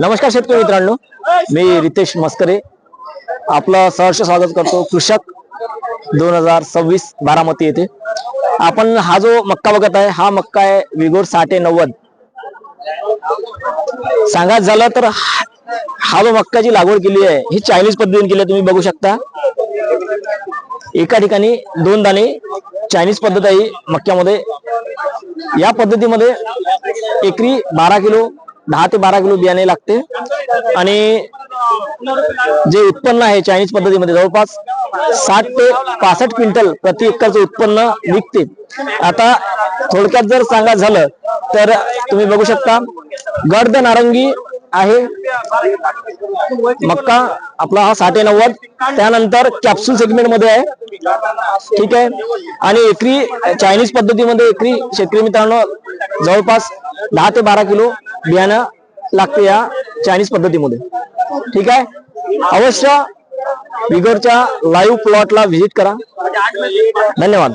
नमस्कार शेतकरी मित्रांनो मी रितेश मस्करे. आपलं सहर्ष स्वागत करतो कृषक दोन हजार सव्वीस बारामती येथे. आपण हा जो मक्का बघत आहे हा मक्का आहे विगोर साठे नव्वद. सांगायचं झालं तर हा हा जो मक्काची लागवड केली आहे ही चायनीज पद्धतीने केली आहे तुम्ही बघू शकता. एका ठिकाणी दोन दाणे चायनीज पद्धत आहे मक्क्यामध्ये. या पद्धतीमध्ये एकरी बारा किलो दहा ते बारा किलो बियाणे लागते. आणि जे उत्पन्न आहे चायनीज पद्धतीमध्ये जवळपास साठ ते पासष्ट क्विंटल प्रति एकरचं उत्पन्न निघते. आता थोडक्यात जर सांगायचं झालं तर तुम्ही बघू शकता गर्द नारंगी आहे. मक्का आपला हा साठे नव्वद. त्यानंतर कॅप्सूल सेगमेंटमध्ये आहे. ठीक आहे. आणि एकरी चायनीज पद्धतीमध्ये एकरी शेतकरी मित्रांनो जवळपास दहा ते बारा किलो बियाणं लागते या चायनीज पद्धतीमध्ये. ठीक आहे? अवश्य विगोरच्या लाईव्ह प्लॉटला व्हिजिट करा. धन्यवाद.